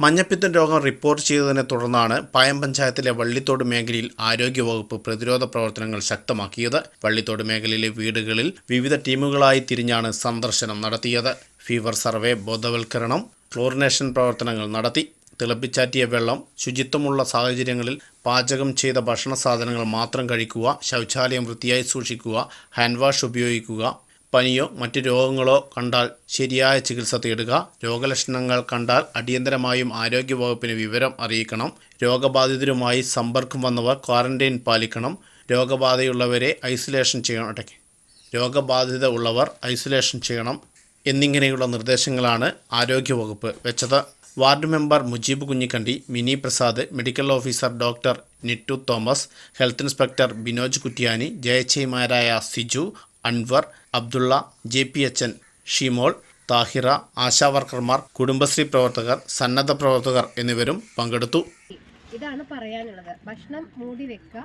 മഞ്ഞപ്പിത്തം രോഗം റിപ്പോർട്ട് ചെയ്തതിനെ തുടർന്നാണ് പായം പഞ്ചായത്തിലെ വള്ളിത്തോട് മേഖലയിൽ ആരോഗ്യവകുപ്പ് പ്രതിരോധ പ്രവർത്തനങ്ങൾ ശക്തമാക്കിയത്. വള്ളിത്തോട് മേഖലയിലെ വീടുകളിൽ വിവിധ ടീമുകളായി തിരിഞ്ഞാണ് സന്ദർശനം നടത്തിയത്. ഫീവർ സർവേ ബോധവൽക്കരണം ക്ലോറിനേഷൻ പ്രവർത്തനങ്ങൾ നടത്തി തിളപ്പിച്ചാറ്റിയ വെള്ളം ശുചിത്വമുള്ള സാഹചര്യങ്ങളിൽ പാചകം ചെയ്ത ഭക്ഷണ സാധനങ്ങൾ മാത്രം കഴിക്കുക ശൗചാലയം വൃത്തിയായി സൂക്ഷിക്കുക ഹാൻഡ് വാഷ് ഉപയോഗിക്കുക പനിയോ മറ്റ് രോഗങ്ങളോ കണ്ടാൽ ശരിയായ ചികിത്സ തേടുക. രോഗലക്ഷണങ്ങൾ കണ്ടാൽ അടിയന്തരമായും ആരോഗ്യവകുപ്പിന് വിവരം അറിയിക്കണം. രോഗബാധിതരുമായി സമ്പർക്കം വന്നവർ ക്വാറന്റൈൻ പാലിക്കണം. രോഗബാധയുള്ളവരെ ഐസൊലേഷൻ ചെയ്യണം. രോഗബാധിത ഉള്ളവർ ഐസൊലേഷൻ ചെയ്യണം എന്നിങ്ങനെയുള്ള നിർദ്ദേശങ്ങളാണ് ആരോഗ്യവകുപ്പ് വെച്ചത്. Ward member Mujeeb Kunhikkandi Mini Prasad medical officer doctor Nittu Thomas health inspector Binoj Kuttiyani ജയച്ചയിമാരായ Siju Anwar Abdulla J P H N Shimol Thahira ആശാവർക്കർമാർ Kudumbashree പ്രവർത്തകർ സന്നദ്ധ പ്രവർത്തകർ എന്നിവരും പങ്കെടുത്തു. ഇതാണ് പറയാനുള്ളത്. ഭക്ഷണം മൂടി വെക്കുക.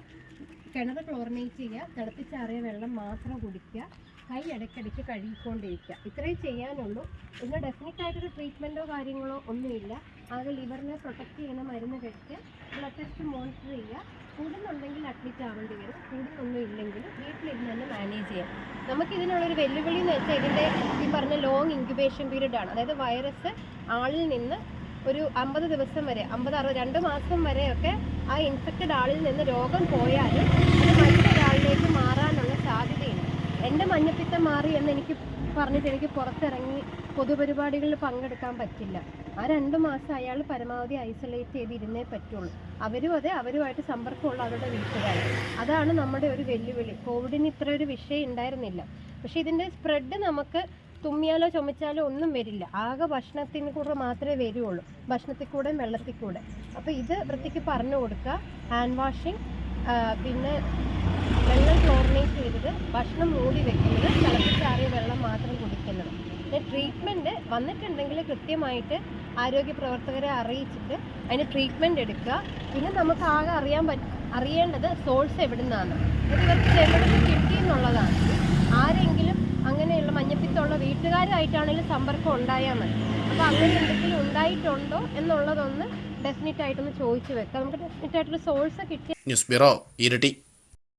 കിണർ ക്ലോറിനേറ്റ് ചെയ്യുക തിളപ്പിച്ചാറിയ വെള്ളം മാത്രം കുടിക്കുക കൈ ഇടയ്ക്കിടയ്ക്ക് കഴുകിക്കൊണ്ടിരിക്കുക. ഇത്രയും ചെയ്യാനുള്ളൂ. ഇന്ന് ഡെഫിനറ്റ് ആയിട്ടൊരു ട്രീറ്റ്മെന്റോ കാര്യങ്ങളോ ഒന്നുമില്ല. ആകെ ലിവറിനെ പ്രൊട്ടക്റ്റ് ചെയ്യുന്ന മരുന്ന് കഴിച്ച് ബ്ലഡ് ടെസ്റ്റ് മോണിറ്റർ ചെയ്യുക. കൂടുന്നുണ്ടെങ്കിൽ അഡ്മിറ്റ് ആവേണ്ടി വരും. കൂടുന്നൊന്നും ഇല്ലെങ്കിൽ വീട്ടിലിരുന്ന് തന്നെ മാനേജ് ചെയ്യാം. നമുക്ക് ഇതിനുള്ളൊരു വെല്ലുവിളി എന്ന് വെച്ചാൽ ഇതിന്റെ ഈ പറഞ്ഞ ലോങ് ഇൻക്യുബേഷൻ പീരീഡ് ആണ്. അതായത് വൈറസ് ആളിൽ നിന്ന് ഒരു അമ്പത് ദിവസം വരെ അമ്പത് അറുപത് രണ്ട് മാസം വരെയൊക്കെ ആ ഇൻഫെക്റ്റഡ് ആളിൽ നിന്ന് രോഗം പോയാലും അത് മറ്റൊരാളിലേക്ക് മാറാനുള്ള സാധ്യതയുണ്ട്. എന്റെ മഞ്ഞപ്പിത്തം മാറി എന്ന് എനിക്ക് പറഞ്ഞിട്ട് എനിക്ക് പുറത്തിറങ്ങി പൊതുപരിപാടികളിൽ പങ്കെടുക്കാൻ പറ്റില്ല. ആ രണ്ട് മാസം അയാൾ പരമാവധി ഐസൊലേറ്റ് ചെയ്തിരുന്നേ പറ്റുള്ളൂ. അവരും അതെ അവരുമായിട്ട് സമ്പർക്കമുള്ള അവരുടെ വീട്ടുകാർ അതാണ് നമ്മുടെ ഒരു വെല്ലുവിളി. കോവിഡിന് ഇത്ര ഒരു വിഷയം ഉണ്ടായിരുന്നില്ല. പക്ഷേ ഇതിന്റെ സ്പ്രെഡ് നമുക്ക് തുമ്മിയാലോ ചുമച്ചാലോ ഒന്നും വരില്ല. ആകെ ഭക്ഷണത്തിന് കൂടെ മാത്രമേ വരുള്ളൂ. ഭക്ഷണത്തിൽ കൂടെ വെള്ളത്തിൽ കൂടെ അപ്പോൾ ഇത് വൃത്തിക്ക് പറഞ്ഞു കൊടുക്കുക. ഹാൻഡ് വാഷിങ് പിന്നെ വെള്ളം ക്ലോറിനേറ്റ് ചെയ്തത് ഭക്ഷണം മൂടി വെക്കുന്നത് തിളപ്പിച്ചാറിയ വെള്ളം മാത്രം കുടിക്കുന്നത്. പിന്നെ ട്രീറ്റ്മെന്റ് വന്നിട്ടുണ്ടെങ്കിൽ കൃത്യമായിട്ട് ആരോഗ്യ പ്രവർത്തകരെ അറിയിച്ചിട്ട് അതിന് ട്രീറ്റ്മെന്റ് എടുക്കുക. പിന്നെ നമുക്ക് ആകെ അറിയാൻ പറ്റ അറിയേണ്ടത് സോഴ്സ് എവിടെ നിന്നാണ് ഇവർക്ക് എവിടെ നിന്ന് കിട്ടി എന്നുള്ളതാണ് ആരെങ്കിലും അങ്ങനെയുള്ള മഞ്ഞപ്പിത്തമുള്ള വീട്ടുകാരുമായിട്ടാണെങ്കിലും സമ്പർക്കം ഉണ്ടായാൽ മതി. അപ്പോൾ അങ്ങനെ എന്തെങ്കിലും ഉണ്ടായിട്ടുണ്ടോ എന്നുള്ളതൊന്ന് ഡെഫിനറ്റ് ആയിട്ടൊന്ന് ചോദിച്ചു വെക്കാം. നമുക്ക് ഡെഫിനറ്റ് ആയിട്ടൊരു സോഴ്സ് കിട്ടിയ ന്യൂസ് ബ്യൂറോ ഇരട്ടി.